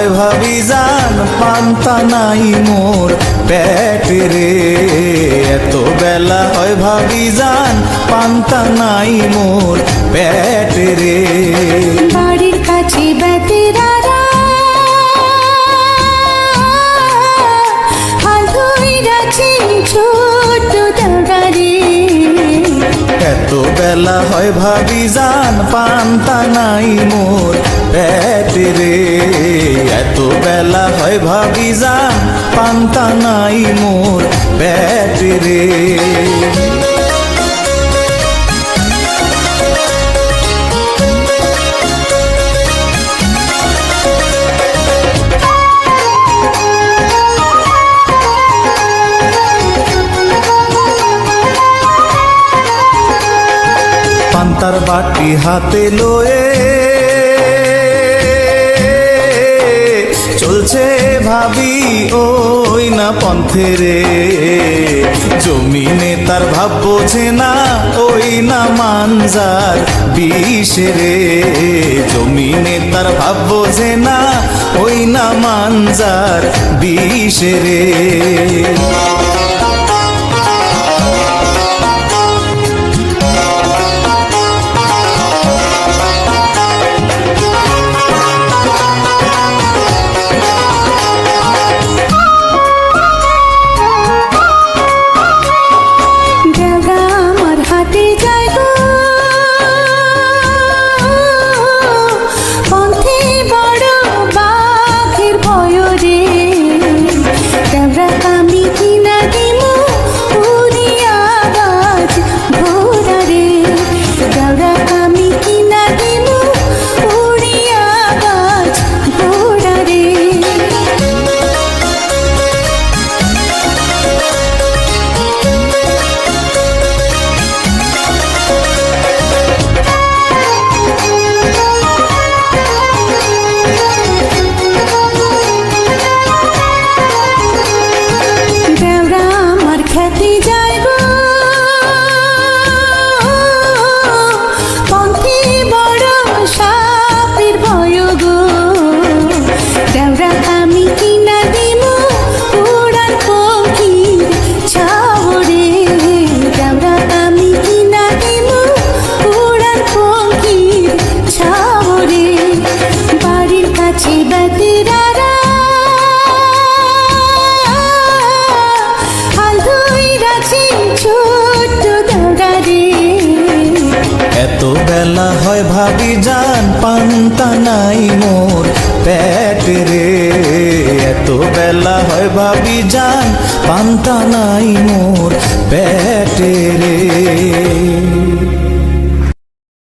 হয় ভাবি জান পান্তা নাই মোর পেটে রে। এত বেলা হয় ভাবি জান পান্তা নাই মোর পেটে রে। বাড়ির কাছে দাঁড়ারে এত বেলা হয় ভাবি জান পান্তা নাই মোর রে এত বেলা হয় ভাবি জান পান্তা নাই মোর রে পান্তার বাটি হাতে লয়ে চলছে ভাবি, ওই না পন্থে রে। জমিনে তার ভাব বোঝে না, ওই না মানজার বিষে রে। জমিনে তার ভাব বোঝে না, ওই না মানজার বিষে রে। ভাবি জান পান্তা নাই মোর পেট রে। এত বেলা হয় ভাবি জান পান্তা নাই মোর পেট রে।